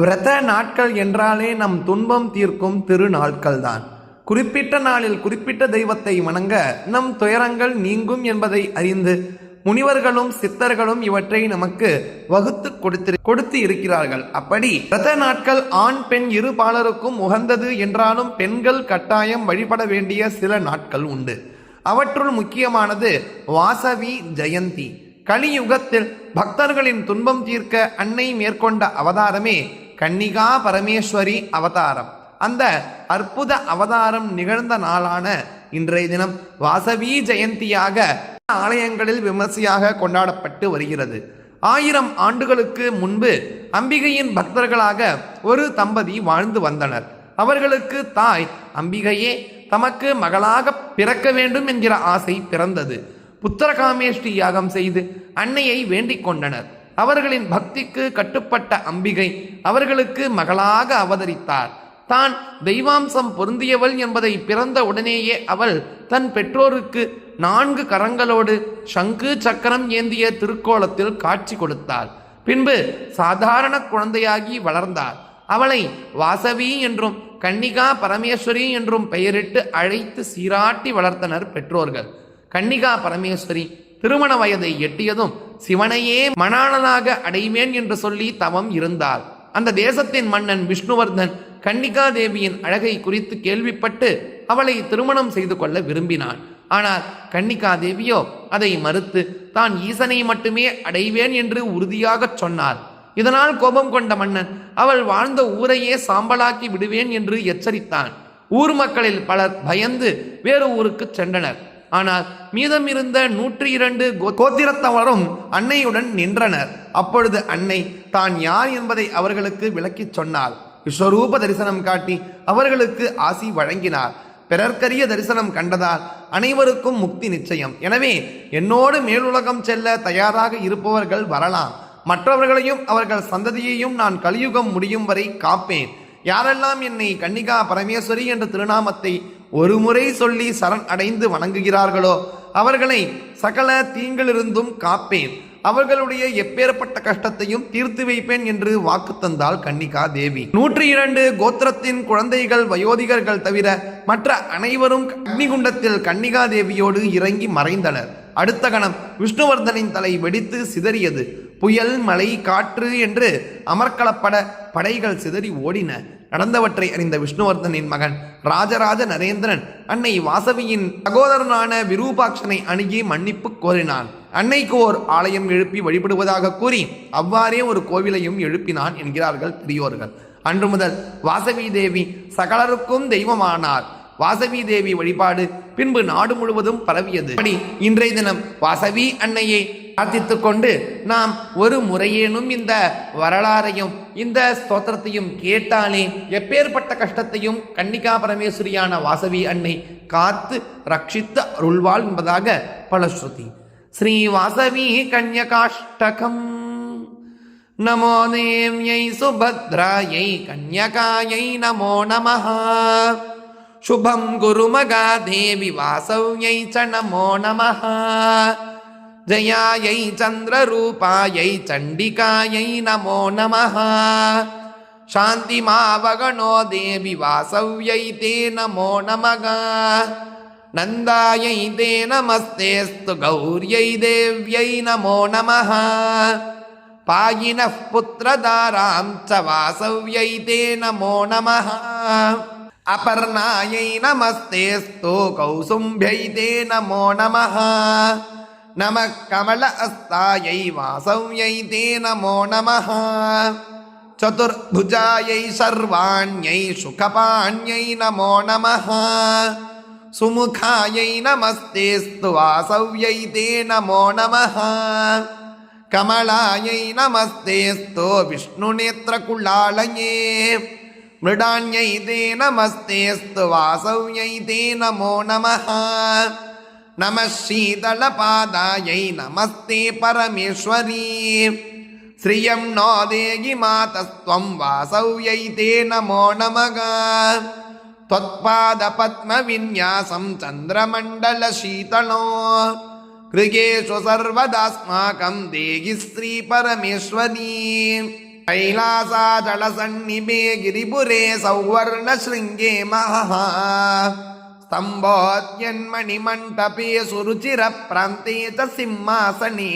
விரத நாட்கள் என்றாலே நம் துன்பம் தீர்க்கும் திருநாட்கள் தான் குறிப்பிட்ட நாளில் குறிப்பிட்ட தெய்வத்தை வணங்க நம் துயரங்கள் நீங்கும் என்பதை அறிந்து முனிவர்களும் சித்தர்களும் இவற்றை நமக்கு வகுத்து கொடுத்து கொடுத்து இருக்கிறார்கள். அப்படி ரத நாட்கள் ஆண் பெண் இரு பாலருக்கும் உகந்தது என்றாலும் பெண்கள் கட்டாயம் வழிபட வேண்டிய சில நாட்கள் உண்டு. அவற்றுள் முக்கியமானது வாசவி ஜெயந்தி. கலியுகத்தில் பக்தர்களின் துன்பம் தீர்க்க அன்னை மேற்கொண்ட அவதாரமே கன்னிகா பரமேஸ்வரி அவதாரம். அந்த அற்புத அவதாரம் நிகழ்ந்த நாளான இன்றைய தினம் வாசவி ஜெயந்தியாக ஆலயங்களில் விமர்சையாக கொண்டாடப்பட்டு வருகிறது. ஆயிரம் ஆண்டுகளுக்கு முன்பு அம்பிகையின் பக்தர்களாக ஒரு தம்பதி வாழ்ந்து வந்தனர். அவர்களுக்கு தாய் அம்பிகையே தமக்கு மகளாக பிறக்க வேண்டும் என்கிற ஆசை பிறந்தது. புத்திரகாமேஷ்டி யாகம் செய்து அன்னையை வேண்டிக் கொண்டனர். அவர்களின் பக்திக்கு கட்டுப்பட்ட அம்பிகை அவர்களுக்கு மகளாக அவதரித்தார். தான் தெய்வாம்சம் பொருந்தியவள் என்பதை பிறந்த உடனேயே அவள் தன் பெற்றோருக்கு நான்கு கரங்களோடு சங்கு சக்கரம் ஏந்திய திருக்கோலத்தில் காட்சி கொடுத்தாள். பின்பு சாதாரண குழந்தையாகி வளர்ந்தார் அவளை வாசவி என்றும் கன்னிகா பரமேஸ்வரி என்றும் பெயரிட்டு அழைத்து சீராட்டி வளர்த்தனர் பெற்றோர்கள். கன்னிகா பரமேஸ்வரி திருமண வயதை எட்டியதும் சிவனையே மணாளனாக அடைவேன் என்று சொல்லி தவம் இருந்தார் அந்த தேசத்தின் மன்னன் விஷ்ணுவர்தன் கன்னிகா தேவியின் அழகை குறித்து கேள்விப்பட்டு அவளை திருமணம் செய்து கொள்ள விரும்பினான். ஆனால் கன்னிகா தேவியோ அதை மறுத்து தான் ஈசனை மட்டுமே அடைவேன் என்று உறுதியாகச் சொன்னார் இதனால் கோபம் கொண்ட மன்னன் அவள் வாழ்ந்த ஊரையே சாம்பலாக்கி விடுவேன் என்று எச்சரித்தான். ஊர் மக்களில் பலர் பயந்து வேறு ஊருக்கு சென்றனர். ஆனால் மீதம் இருந்த நூற்றி இரண்டு கோ- கோத்திரத்தவரும் அன்னையுடன் நின்றனர். அப்பொழுது அன்னை தான் யார் என்பதை அவர்களுக்கு விளக்கிச் சொன்னார் விஸ்வரூப தரிசனம் காட்டி அவர்களுக்கு ஆசி வழங்கினார். பிறர்க்கரிய தரிசனம் கண்டதால் அனைவருக்கும் முக்தி நிச்சயம். எனவே என்னோடு மேலுலகம் செல்ல தயாராக இருப்பவர்கள் வரலாம். மற்றவர்களையும் அவர்கள் சந்ததியையும் நான் கலியுகம் முடியும் வரை காப்பேன். யாரெல்லாம் என்னை கன்னிகா பரமேஸ்வரி என்ற திருநாமத்தை ஒரு முறை சொல்லி சரண் அடைந்து வணங்குகிறார்களோ அவர்களை சகல தீங்கிலிருந்தும் காப்பேன். அவர்களுடைய எப்பேற்பட்ட கஷ்டத்தையும் தீர்த்து வைப்பேன் என்று வாக்கு தந்தாள் கன்னிகா தேவி. நூற்றி இரண்டு கோத்திரத்தின் குழந்தைகள் வயோதிகர்கள் தவிர மற்ற அனைவரும் அக்னிகுண்டத்தில் கன்னிகா தேவியோடு இறங்கி மறைந்தனர். அடுத்த கணம் விஷ்ணுவர்தனின் தலை வெடித்து சிதறியது. புயல் மழை காற்று என்று அமர்க்களப்பட படைகள் சிதறி ஓடின. நடந்தவற்றை அறிந்த விஷ்ணுவர்தனின் மகன் ராஜராஜ நரேந்திரன் அன்னை வாசவியின் சகோதரனான விரூபாட்சனை அணுகி மன்னிப்பு கோரினான். அன்னைக்கு ஓர் ஆலயம் எழுப்பி வழிபடுவதாக கூறி அவ்வாறே ஒரு கோவிலையும் எழுப்பினான் என்கிறார்கள் பெரியோர்கள். அன்று முதல் வாசவி தேவி சகலருக்கும் தெய்வமானார். வாசவி தேவி வழிபாடு பின்பு நாடு முழுவதும் பரவியது. இன்றைய தினம் வாசவி அன்னையை பிரார்த்தித்துக் கொண்டு நாம் ஒரு முறையேனும் இந்த வரலாறையும் இந்த ஸ்தோத்திரத்தையும் கேட்டாலே எப்பேற்பட்ட கஷ்டத்தையும் கன்னிகா பரமேஸ்வரியான வாசவி அன்னை காத்து ரட்சித்து அருள்வாள் என்பதாக பலஸ்ருதி. ஸ்ரீ வாசவி கன்யகாஷ்டகம். நமோ நேம்யை சுபத்ராயை கன்யகாயை நமோ நமஹா. शुभं गुरुमगा देवि वासव्यै च नमो नमः जयायै चन्द्ररूपायै चण्डिकायै नमो नमः शान्तिमावगणो देवि वासव्यै ते नमो नमः नन्दायै ते नमस्तेऽस्तु गौर्यै देव्यै नमो नमः पायिनः पुत्रदारां च वासव्यै ते नमो नमः अपर्णायै नमस्तेऽस्तु कौसुम्भ्यै ते नमो नमः नमः कमल अस्तायै वासव्यै ते नमो नमः चतुर्भुजायै सर्वाण्यै सुखपाण्यै नमो नमः सुमुखायै नमस्तेऽस्तु वासव्यै ते नमो नमः कमलायै नमस्तेऽस्तु विष्णुनेत्रकुलालये मृडान्यै ते नमस्तेऽस्तु वासव्यै ते नमो नमः नमः शीतलपादायै नमस्ते परमेश्वरी श्रियं नो देहि मातस्त्वं वासव्यै ते नमो नमः त्वत्पादपद्मविन्यासं चन्द्रमण्डलशीतलो गृहेषु सर्वदास्माकं देहि श्रीपरमेश्वरी कैलासाचलसन्निभे गिरिपुरे सौवर्णशृङ्गे महः स्तम्भोद्यन्मणिमण्टपे सुरुचिरप्रान्ते च सिंहासने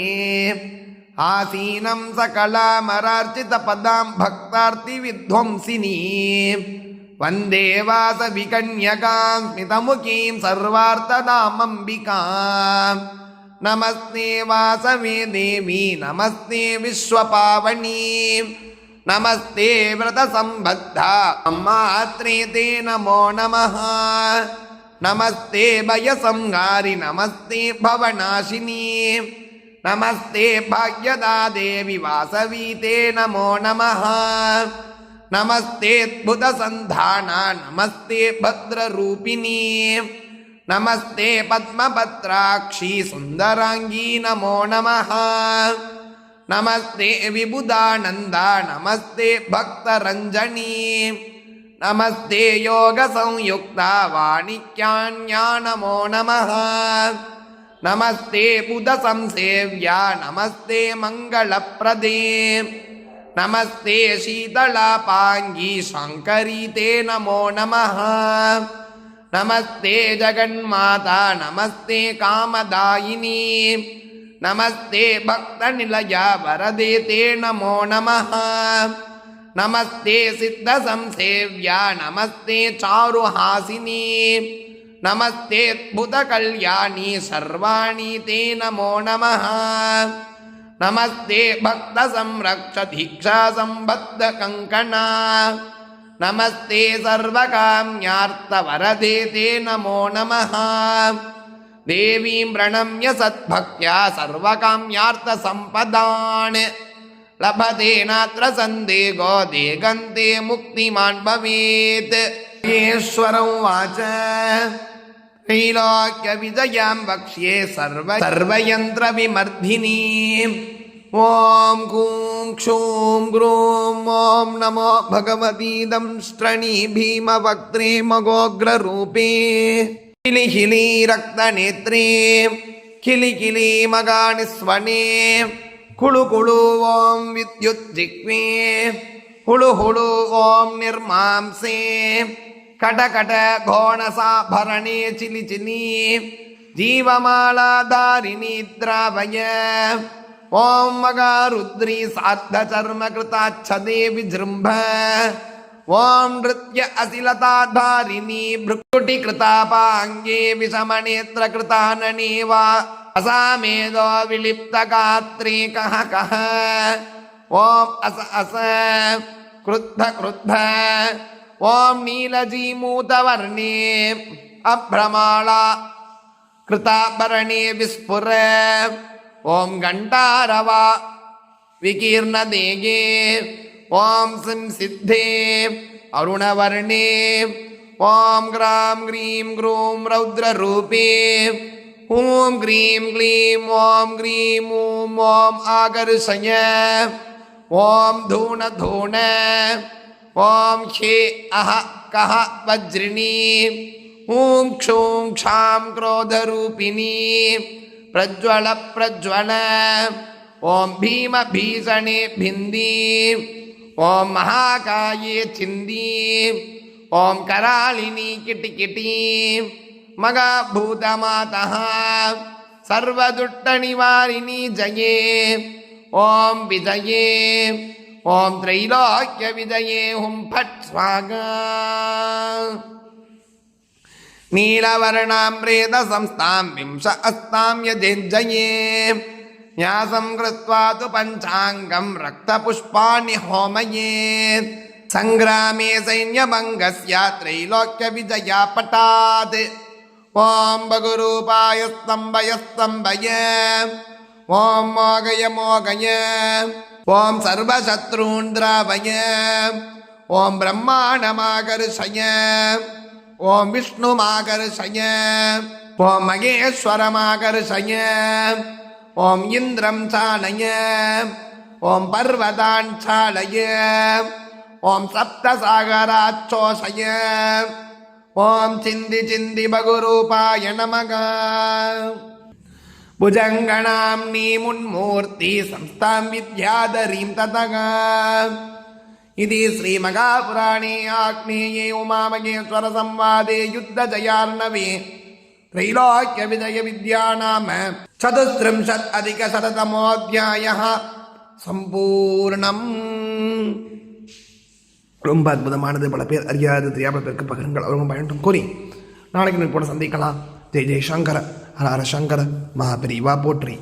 आसीनं सकलामरार्चितपदां भक्तार्तिविध्वंसिनी वन्दे वासविकन्यकां स्मितमुखीं सर्वार्थदामम्बिकाम् नमस्ते वासवे देवी नमस्ते विश्वपावनी नमस्ते व्रतसम्बद्धा मात्रे ते नमो। नमः नमस्ते भयसंहारि, नमस्ते भवनाशिनी। नमस्ते भाग्यदा देवि वासवी, ते नमो नमः। नमस्तेऽद्भुतसन्धाना नमस्ते भद्ररूपिणी। नमस्ते पद्मपत्राक्षी सुन्दराङ्गी, नमो नमः। நமஸ்தே விபுதானந்தா நமஸ்தே பக்தரஞ்சனி. நமஸ்தே யோக சம்யுக்தா வாணிக்யான்யானமோ நம நமஸ்தே புத சம்சேவியா நமஸ்தே மங்களப்பிரதே. நமஸ்தே சீதளா பாங்கி சங்கரி தே நமோ நம நமஸ்தே ஜகன்மாதா நமஸ்தே காமதாயினி. நமஸ்தே பக்த நிலையா வரதே தே நமோ நம நமஸ்தே சித்த சம்சேவ்யா நமஸ்தே சாருஹாசினி. நமஸ்தே அத்புத கல்யாணி சர்வாணி தே நமோ நம நமஸ்தே பக்த சம்ரக்ஷ தீக்ஷா சம்பத்த கங்கணா. நமஸ்தே சர்வகாம்யார்த்த வரதே தே நமோ நம देवीं प्रणम्य सद्भक्त्या सर्वकाम्यार्थसम्पदान्। लभते नात्र सन्देहो देगन्ते मुक्तिमान् भवेत्। ईश्वर उवाच। त्रैलोक्यविजयां वक्ष्ये सर्व सर्वयन्त्रविमर्धिनी। ॐ गूं क्षूं ग्रूं ॐ नमो भगवती दंष्ट्रणी भीमवक्त्रे मगोग्ररूपे। किलिकिली रक्तनेत्रे किलिकिली मगानिस्वने कुळु कुळु ॐ विद्युज्जिह्वे हुळु हुळु ॐ निर्मांसे कटकट घोणसाभरणे चिलि चिलि जीवमालाधारिणी द्रावय ॐ मगारुद्री सार्धचर्मकृताच्छदे विजृम्भ ॐ नृत्य असिलताधारिणी भ्रुकुटिकृतापाङ्गे विषमनेत्रकृतानने वा असामेदो विलिप्तगात्रे कः कः। ॐ अस अस क्रुद्ध क्रुद्ध। ॐ नीलजीमूतवर्णे अभ्रमाला कृताभरणे विस्फुर। ॐ घण्टारवा विकीर्णदेगे ॐ संसिद्धे अरुणवर्णे ॐ ग्रां ग्रीं ग्रूं रौद्ररूपे ॐ ग्रीं क्लीं ॐ ग्रीं ॐ ॐ आकर्षय ॐ धूण धूण ॐ खे अह कः वज्रिणी ॐ क्षूं क्षां क्रोधरूपिणी प्रज्वल प्रज्वल ॐ भीमभीषणे भिन्दी ओम महाकाये छिंदी ओम करालिनी किटकिटी मगा भूतमाता सर्वदुष्ट निवारिणी जये, ओम विजये, ओम त्रैलोक्य विजये हुम फट स्वागा। नीलवर्णाम्रेत संस्थां विंश अस्तां यजेञ्जये न्यासं कृत्वा तु पञ्चाङ्गं रक्तपुष्पाणि होमयेत् सङ्ग्रामे सैन्यभङ्गस्य त्रैलोक्यविजया पटात् ॐ भगुरूपाय स्तम्भय स्तम्भय ॐ मोगय मोगय ॐ सर्वशत्रून् द्रावय ॐ ब्रह्माणमाकर्षय ॐ विष्णुमाकर्षय ॐ महेश्वरमाकर्षय ॐ इन्द्रं चालय ॐ पर्वतान् चालय ॐ सप्तसागराच्छोषय ॐ चिन्ति चिन्ति भगुरूपाय नमः भुजङ्गणाम्नी मुन्मूर्ति संस्थां विद्याधरीं ततः इति श्रीमहापुराणे आग्नेये उमामहेश्वरसंवादे युद्धजयार्णवे त्रैलोक्यविजयविद्या नाम चतुस्त्रिंशत् अधिकशततमोऽध्यायः சம்பூர்ணம் ரொம்ப அற்புதமானது பல பேர் அறியாத தெரியாத பேருக்கு பகிருங்கள் அவங்க பயன்டும் கூறி நாளைக்கு போல சந்திக்கலாம் ஜெய் ஜெய் சங்கர ஹர ஹர சங்கர மகாபிரிவா போற்றி